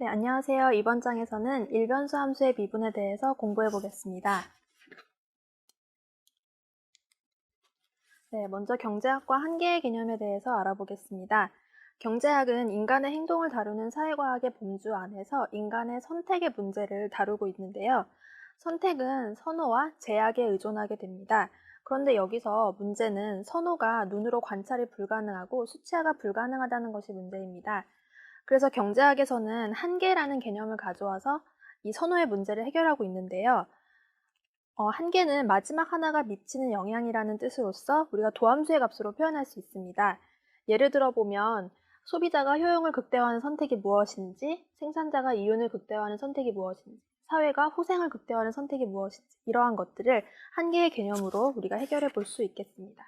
네, 안녕하세요. 이번 장에서는 일변수 함수의 미분에 대해서 공부해 보겠습니다. 네, 먼저 경제학과 한계의 개념에 대해서 알아보겠습니다. 경제학은 인간의 행동을 다루는 사회과학의 범주 안에서 인간의 선택의 문제를 다루고 있는데요. 선택은 선호와 제약에 의존하게 됩니다. 그런데 여기서 문제는 선호가 눈으로 관찰이 불가능하고 수치화가 불가능하다는 것이 문제입니다. 그래서 경제학에서는 한계라는 개념을 가져와서 이 선호의 문제를 해결하고 있는데요. 어, 한계는 마지막 하나가 미치는 영향이라는 뜻으로서 우리가 도함수의 값으로 표현할 수 있습니다. 예를 들어 보면 소비자가 효용을 극대화하는 선택이 무엇인지, 생산자가 이윤을 극대화하는 선택이 무엇인지, 사회가 후생을 극대화하는 선택이 무엇인지 이러한 것들을 한계의 개념으로 우리가 해결해 볼 수 있겠습니다.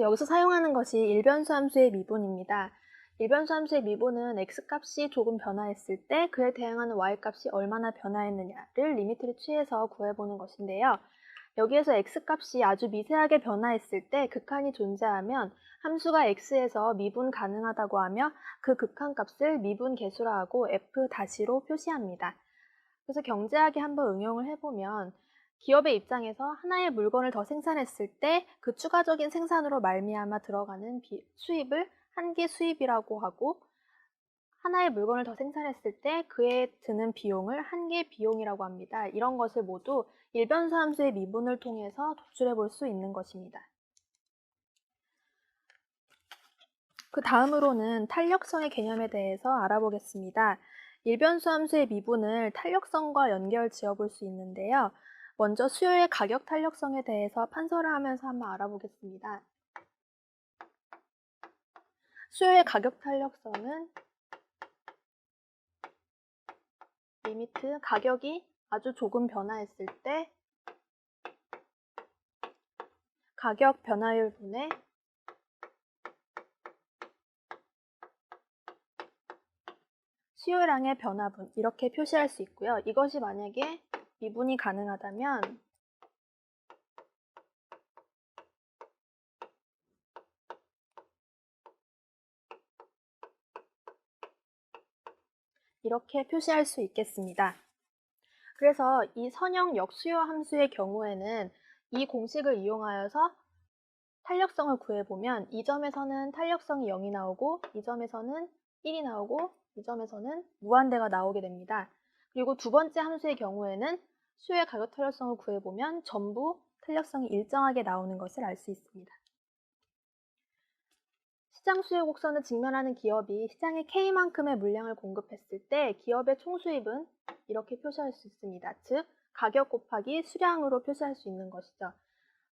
여기서 사용하는 것이 일변수 함수의 미분입니다. 일변수 함수의 미분은 x값이 조금 변화했을 때 그에 대응하는 y값이 얼마나 변화했느냐를 리미트를 취해서 구해보는 것인데요. 여기에서 x값이 아주 미세하게 변화했을 때 극한이 존재하면 함수가 x에서 미분 가능하다고 하며 그 극한값을 미분 계수라 하고 f-로 표시합니다. 그래서 경제학에 한번 응용을 해보면 기업의 입장에서 하나의 물건을 더 생산했을 때 그 추가적인 생산으로 말미암아 들어가는 수입을 한개 수입이라고 하고 하나의 물건을 더 생산했을 때 그에 드는 비용을 한개 비용이라고 합니다. 이런 것을 모두 일변수 함수의 미분을 통해서 도출해 볼 수 있는 것입니다. 그 다음으로는 탄력성의 개념에 대해서 알아보겠습니다. 일변수 함수의 미분을 탄력성과 연결 지어 볼 수 있는데요. 먼저 수요의 가격 탄력성에 대해서 판서를 하면서 한번 알아보겠습니다. 수요의 가격 탄력성은? 리미트. 가격이 아주 조금 변화했을 때? 가격 변화율 분의 수요량의 변화분 이렇게 표시할 수 있고요. 이것이 만약에 미분이 가능하다면 이렇게 표시할 수 있겠습니다. 그래서 이 선형 역수요 함수의 경우에는 이 공식을 이용하여서 탄력성을 구해보면 이 점에서는 탄력성이 0이 나오고 이 점에서는 1이 나오고 이 점에서는 무한대가 나오게 됩니다. 그리고 두 번째 함수의 경우에는 수의 가격 탄력성을 구해보면 전부 탄력성이 일정하게 나오는 것을 알 수 있습니다. 시장 수요 곡선을 직면하는 기업이 시장에 K만큼의 물량을 공급했을 때 기업의 총수입은 이렇게 표시할 수 있습니다. 즉, 가격 곱하기 수량으로 표시할 수 있는 것이죠.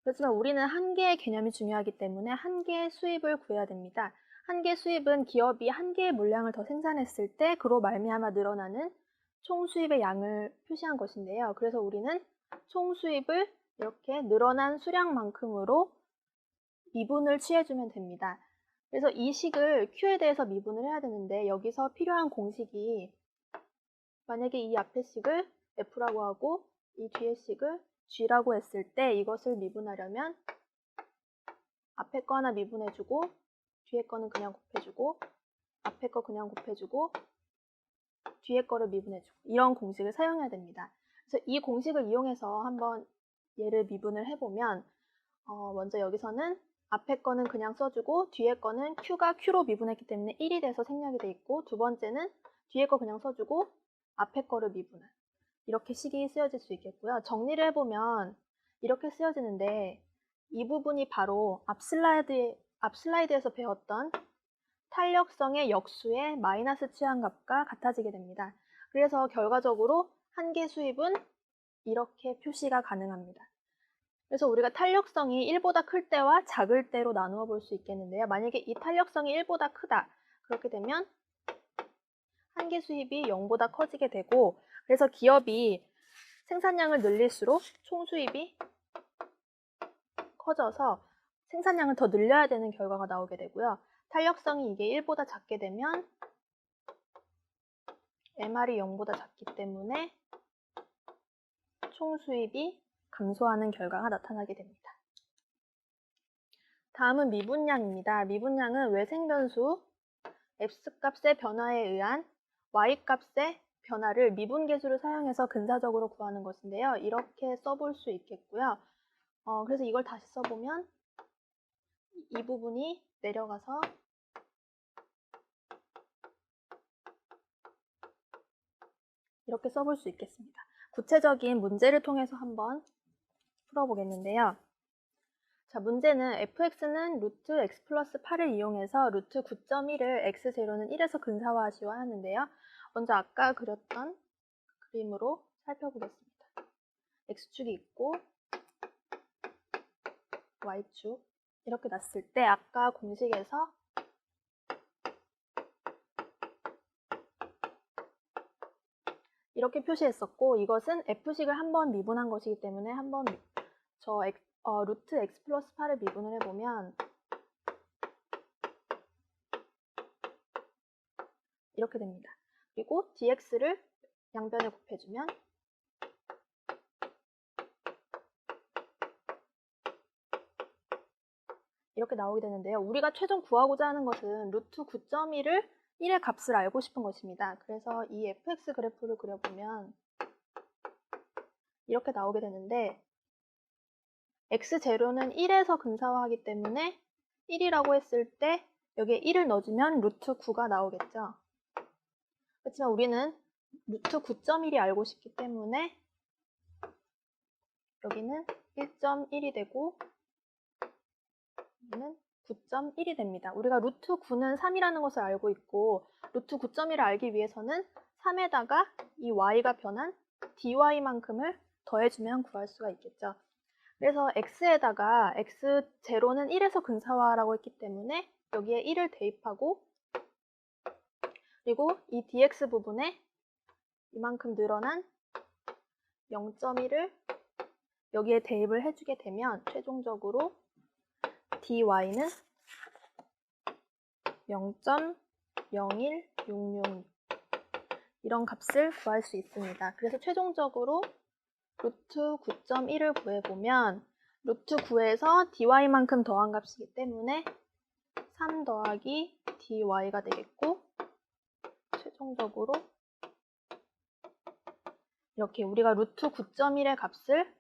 그렇지만 우리는 한 개의 개념이 중요하기 때문에 한 개의 수입을 구해야 됩니다. 한개 수입은 기업이 한 개의 물량을 더 생산했을 때 그로 말미암아 늘어나는 총 수입의 양을 표시한 것인데요. 그래서 우리는 총 수입을 이렇게 늘어난 수량만큼으로 미분을 취해주면 됩니다. 그래서 이 식을 Q에 대해서 미분을 해야 되는데 여기서 필요한 공식이 만약에 이 앞에 식을 F라고 하고 이 뒤에 식을 G라고 했을 때 이것을 미분하려면 앞에 거 하나 미분해주고 뒤에 거는 그냥 곱해주고 앞에 거 그냥 곱해주고 뒤에 거를 미분해주고 이런 공식을 사용해야 됩니다. 그래서 이 공식을 이용해서 한번 얘를 미분을 해보면 어 먼저 여기서는 앞에 거는 그냥 써주고 뒤에 거는 Q가 Q로 미분했기 때문에 1이 돼서 생략이 돼 있고 두 번째는 뒤에 거 그냥 써주고 앞에 거를 미분한 이렇게 식이 쓰여질 수 있겠고요. 정리를 해보면 이렇게 쓰여지는데 이 부분이 바로 앞 슬라이드, 앞 슬라이드에서 배웠던 탄력성의 역수의 마이너스 취한값과 같아지게 됩니다. 그래서 결과적으로 한 개 수입은 이렇게 표시가 가능합니다. 그래서 우리가 탄력성이 1보다 클 때와 작을 때로 나누어 볼 수 있겠는데요. 만약에 이 탄력성이 1보다 크다. 그렇게 되면 한개 수입이 0보다 커지게 되고 그래서 기업이 생산량을 늘릴수록 총 수입이 커져서 생산량을 더 늘려야 되는 결과가 나오게 되고요. 탄력성이 이게 1보다 작게 되면 MR이 0보다 작기 때문에 총 수입이 감소하는 결과가 나타나게 됩니다. 다음은 미분량입니다. 미분량은 외생변수 X값의 변화에 의한 y 값의 변화를 미분계수를 사용해서 근사적으로 구하는 것인데요. 이렇게 써볼 수 있겠고요. 어, 그래서 이걸 다시 써보면 이 부분이 내려가서 이렇게 써볼 수 있겠습니다. 구체적인 문제를 통해서 한번 풀어보겠는데요. 자, 문제는 fx는 루트 x 플러스 8을 이용해서 루트 9.1을 x0는 1에서 근사화하시오 하는데요. 먼저 아까 그렸던 그림으로 살펴보겠습니다. x축이 있고 y축 이렇게 놨을 때 아까 공식에서 이렇게 표시했었고 이것은 f식을 한 번 미분한 것이기 때문에 한번 미- 저 x, 어, 루트 x 플러스 8을 미분을 해보면 이렇게 됩니다. 그리고 dx를 양변에 곱해주면 이렇게 나오게 되는데요. 우리가 최종 구하고자 하는 것은 루트 9.1을 1의 값을 알고 싶은 것입니다. 그래서 이 fx 그래프를 그려보면 이렇게 나오게 되는데 x0는 1에서 근사화하기 때문에 1이라고 했을 때 여기에 1을 넣어주면 루트 9가 나오겠죠. 그렇지만 우리는 루트 9.1이 알고 싶기 때문에 여기는 1.1이 되고 여기는 9.1이 됩니다. 우리가 루트 9는 3이라는 것을 알고 있고 루트 9.1을 알기 위해서는 3에다가 이 y가 변한 dy만큼을 더해주면 구할 수가 있겠죠. 그래서 x에다가 x0는 1에서 근사화라고 했기 때문에 여기에 1을 대입하고 그리고 이 dx 부분에 이만큼 늘어난 0.1을 여기에 대입을 해주게 되면 최종적으로 dy는 0.01666 이런 값을 구할 수 있습니다. 그래서 최종적으로 루트 9.1을 구해보면 루트 9에서 dy만큼 더한 값이기 때문에 3 더하기 dy가 되겠고 최종적으로 이렇게 우리가 루트 9.1의 값을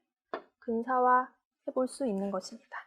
근사화 해볼 수 있는 것입니다.